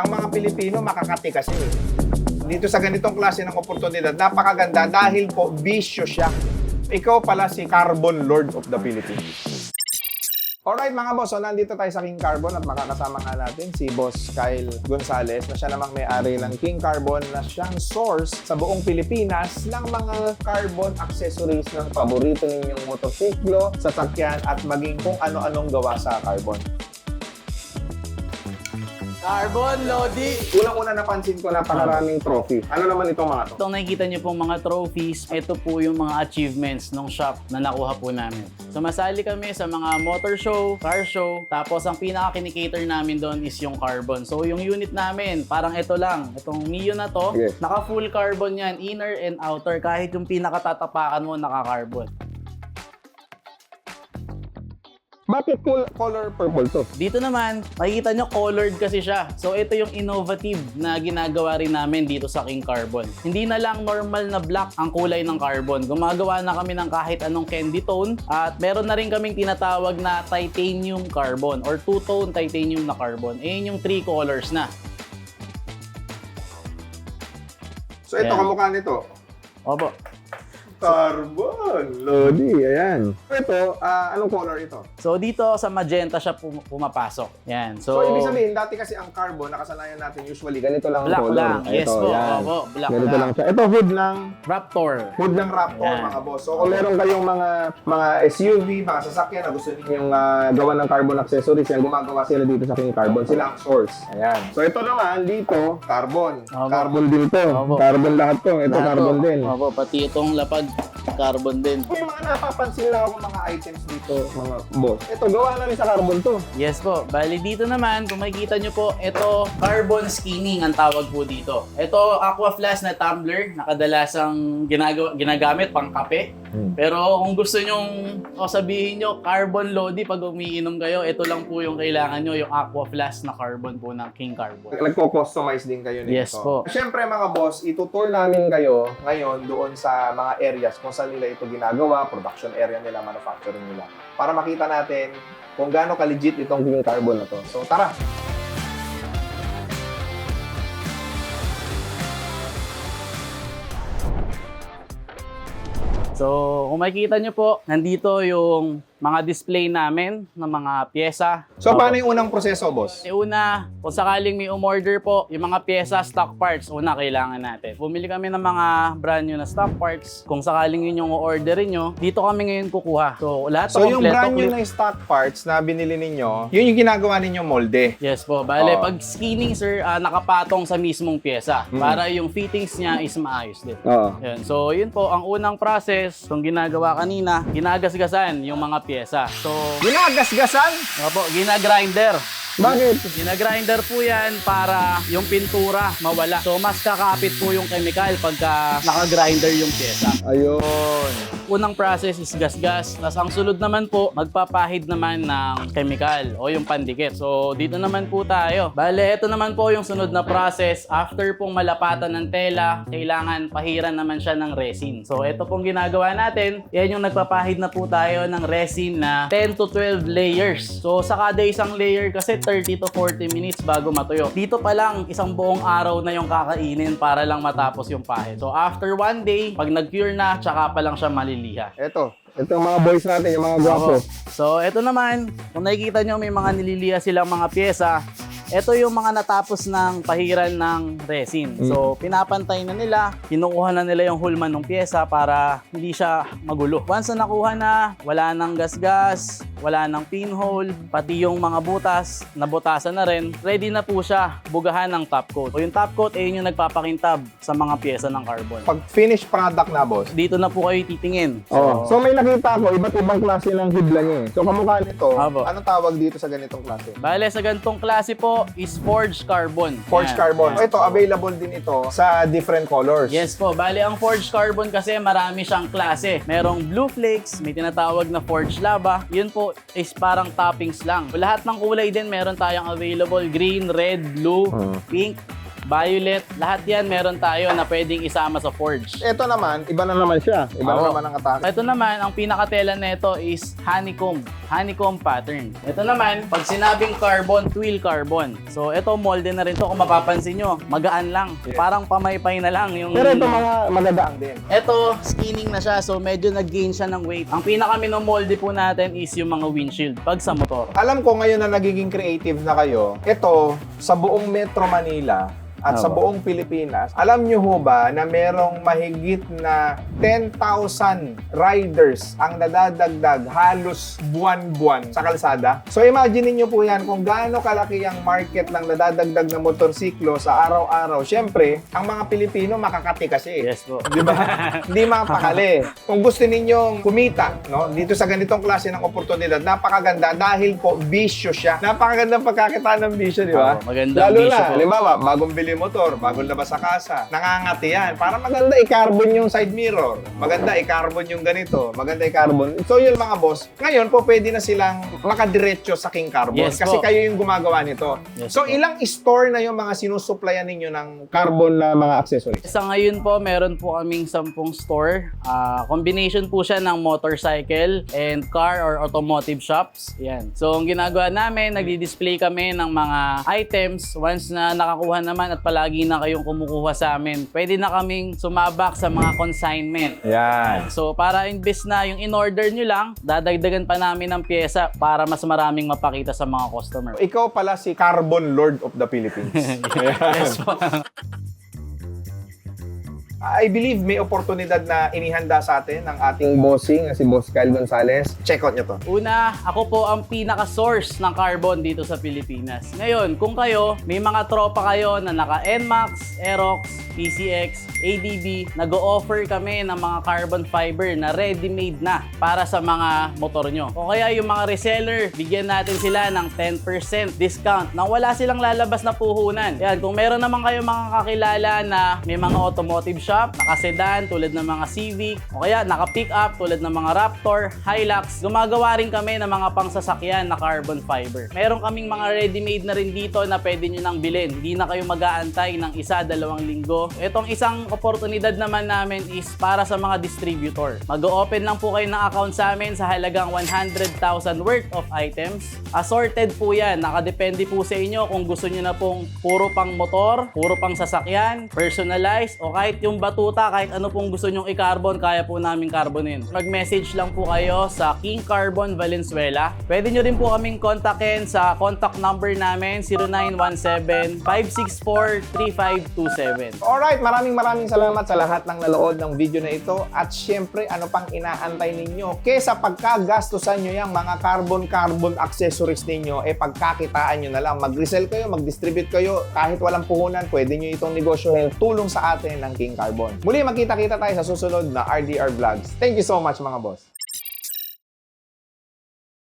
ang mga Pilipino makakati kasi. Dito sa ganitong klase ng oportunidad, napakaganda dahil po bisyo siya. Ikaw pala si Carbon Lord of the Philippines. Alright mga boss, so nandito tayo sa King Carbon at makakasama nga natin si Boss Kyle Gonzalez na siya namang may-ari ng King Carbon na siyang source sa buong Pilipinas ng mga carbon accessories ng paborito ninyong motosiklo, sasakyan at maging kung ano-anong gawa sa carbon. Carbon Lodi! Unang-una napansin ko napakaraming trophy. Ano naman itong mga to? Itong nakikita niyo pong mga trophies, ito po yung mga achievements ng shop na nakuha po namin. Sumasali kami sa mga motor show, car show, tapos ang pinaka-kinikater namin doon is yung carbon. So yung unit namin, parang ito lang. Itong Mio na to, Yes. naka full carbon yan, inner and outer, kahit yung pinakatatapakan mo naka-carbon. Bakit cool color purple to? Dito naman, makikita nyo colored kasi siya. So ito yung innovative na ginagawa rin namin dito sa King Carbon. Hindi na lang normal na black ang kulay ng carbon. Gumagawa na kami ng kahit anong candy tone at meron na rin kaming tinatawag na titanium carbon or two-tone titanium na carbon. Ayun yung three colors na. So ito, Ayan. kamukha nito. Opo. Carbon! Lodi, ayan. Ito, ah, anong color ito? So dito sa magenta siya pum- pumapasok. Yan. So, So, ibig sabihin, dati kasi ang carbon, nakasanayan natin usually, ganito lang ang black color. lang. Yes ito, po. yan. Opo, black Ganito lang. lang siya. Ito, hood ng Raptor. hood ng Raptor, Yan. mga boss. So, kung meron kayong mga mga SUV, mga sasakyan na gusto ninyong ah, gawa ng carbon accessories, yan, gumagawa sila dito sa King Carbon. Sila ang source. Ayan. So, ito naman, dito, carbon. Opo. Carbon din to. Opo. Carbon lahat to. Ito, Lahat carbon po. din. Opo, pati itong lapad, carbon din. May mga napapansin lang ako mga items dito, mga boss. Ito, gawa na rin sa carbon to. Yes po. Bali dito naman, kung makikita nyo po, ito carbon skinning ang tawag po dito. Ito aqua flask na tumbler na kadalasang ginagawa, ginagamit pang kape. Hmm. Pero kung gusto nyong o sabihin nyo carbon lodi pag umiinom kayo, ito lang po yung kailangan nyo, yung aqua flask na carbon po ng King Carbon. Nagko-customize din kayo nito. Yes po. Siyempre mga boss, itutour namin kayo ngayon doon sa mga areas kung saan nila ito ginagawa, production area nila, manufacturing nila. Para makita natin kung gaano ka-legit itong King Carbon na to. So tara! So kung makikita nyo po, nandito yung mga display namin ng mga pyesa. So paano yung unang proseso, boss? Eh, Una, kung sakaling may umorder po, yung mga pyesa, stock parts, una kailangan natin. Bumili kami ng mga brand new na stock parts. Kung sakaling yun yung orderin nyo, dito kami ngayon kukuha. So, lahat So yung brand new na stock parts na binili ninyo, yun yung ginagawa ninyong molde. Yes po. Bale, Oo. pag skinning, sir, ah, nakapatong sa mismong pyesa. Mm. Para yung fittings niya is maayos din. Oo. Yan. So, yun po, ang unang process, itong ginagawa kanina, ginagasgasan yung mga pyesa. So, Ginagasgasan? opo, ginagrinder. Bakit? Ginagrinder po yan para yung pintura mawala. So, mas kakapit po yung chemical pagka nakagrinder yung pyesa. Ayun. Unang process is gasgas. Tapos ang sulod naman po, magpapahid naman ng chemical o yung pandikit. So, dito naman po tayo. Bale, ito naman po yung sunod na process. After pong malapatan ng tela, kailangan pahiran naman siya ng resin. So, ito pong ginagawa natin. Yan yung nagpapahid na po tayo ng resin na 10 to 12 layers. So, sa kada isang layer kasi 30 to 40 minutes bago matuyo. Dito pa lang, isang buong araw na yung kakainin para lang matapos yung pahid. So, after one day, pag nag-cure na, tsaka pa lang siya maliliha. Ito. Ito yung mga boys natin, yung mga gwapo. So, ito naman, kung nakikita nyo may mga nililiha silang mga pyesa, ito yung mga natapos ng pahiran ng resin. So, pinapantay na nila, kinukuha na nila yung hulman ng pyesa para hindi siya magulo. Once na nakuha na, wala nang gasgas, wala nang pinhole, pati yung mga butas, nabutasan na rin, ready na po siya bugahan ng top coat. O yung top coat, ay yun yung nagpapakintab sa mga pyesa ng carbon. Pag finished product na, boss, Dito na po kayo titingin. Oh. So may nakita ko, iba't ibang klase ng hidla niya eh. So kamukha nito, Opo. anong tawag dito sa ganitong klase? Bale, sa ganitong klase po is forged carbon. Forged Yan. carbon. Yan. Ito, available din ito sa different colors. Yes po. Bale, ang forged carbon kasi marami siyang klase. Merong blue flakes, may tinatawag na forged lava. Yun po is parang toppings lang. Lahat ng kulay din meron tayong available. Green, red, blue, Oh. pink, violet, lahat yan meron tayo na pwedeng isama sa forge. Ito naman, iba na naman siya. Iba na Oo. naman ang atake. Ito naman, ang pinakatela nito is honeycomb. Honeycomb pattern. Ito naman, pag sinabing carbon, twill carbon. So, ito molde na rin to kung mapapansin nyo. Magaan lang. Parang pamaypay na lang yung... Pero ito mga magadaang din. Ito, skinning na siya. So, medyo nag-gain siya ng weight. Ang pinaka minomolde po natin is yung mga windshield pag sa motor. Alam ko ngayon na nagiging creative na kayo, ito, sa buong Metro Manila, at sa buong Pilipinas, alam nyo ho ba na merong mahigit na 10,000 riders ang nadadagdag halos buwan-buwan sa kalsada? So imagine niyo po yan kung gaano kalaki ang market ng nadadagdag na motorsiklo sa araw-araw. Siyempre, ang mga Pilipino makakati kasi. Yes po. Di ba? Hindi makapakali. Kung gusto ninyong kumita, no, dito sa ganitong klase ng oportunidad, napakaganda dahil po bisyo siya. Napakagandang pagkakitaan ng bisyo, di ba? Oo, magandang Lalo bisyo na, po. halimbawa, bagong bili motor, bagong labas sa kasa, nangangati yan. Para maganda i-carbon yung side mirror. Maganda i-carbon yung ganito. Maganda i-carbon. So yun mga boss, ngayon po pwede na silang makadiretso sa King Carbon. Yes kasi po. kayo yung gumagawa nito. Yes so po. ilang store na yung mga sinusuplayan ninyo ng carbon na mga accessories? Sa ngayon po, meron po kaming 10 store. Ah, combination po siya ng motorcycle and car or automotive shops. Yan. So, ang ginagawa namin, nagdi-display kami ng mga items. Once na nakakuha naman at palagi na kayong kumukuha sa amin, pwede na kaming sumabak sa mga consignment. Yan. So, para imbes na yung in-order nyo lang, dadagdagan pa namin ng pyesa para mas maraming mapakita sa mga customer. Ikaw pala si Carbon Lord of the Philippines. yes po. I believe may oportunidad na inihanda sa atin ng ating bossing na si Boss Kyle Gonzalez. Check out nyo to. Una, ako po ang pinaka-source ng carbon dito sa Pilipinas. Ngayon, kung kayo, may mga tropa kayo na naka NMAX, Aerox, PCX, ADB, nag-o-offer kami ng mga carbon fiber na ready-made na para sa mga motor nyo. O kaya yung mga reseller, bigyan natin sila ng 10% discount nang wala silang lalabas na puhunan. Yan, kung meron naman kayo mga kakilala na may mga automotive shop, naka-sedan tulad ng mga Civic, o kaya naka-pick up tulad ng mga Raptor, Hilux, gumagawa rin kami ng mga pangsasakyan na carbon fiber. Meron kaming mga ready-made na rin dito na pwede nyo nang bilhin. Hindi na kayo mag-aantay ng isa, dalawang linggo. Itong isang oportunidad naman namin is para sa mga distributor. Mag-open lang po kayo ng account sa amin sa halagang 100,000 worth of items. Assorted po yan. Nakadepende po sa inyo kung gusto nyo na pong puro pang motor, puro pang sasakyan, personalized, o kahit yung batuta, kahit ano pong gusto nyong i-carbon, kaya po namin carbonin. Mag-message lang po kayo sa King Carbon Valenzuela. Pwede nyo rin po kaming kontakin sa contact number namin 0917-564-3527. Alright, maraming maraming salamat sa lahat ng nanood ng video na ito. At syempre, ano pang inaantay ninyo? Kesa pagkagastusan nyo yung mga carbon-carbon accessories ninyo, eh pagkakitaan nyo na lang. Mag-resell kayo, mag-distribute kayo. Kahit walang puhunan, pwede nyo itong negosyohin. Tulong sa atin ng King Carbon. Muli, magkita-kita tayo sa susunod na RDR Vlogs. Thank you so much mga boss.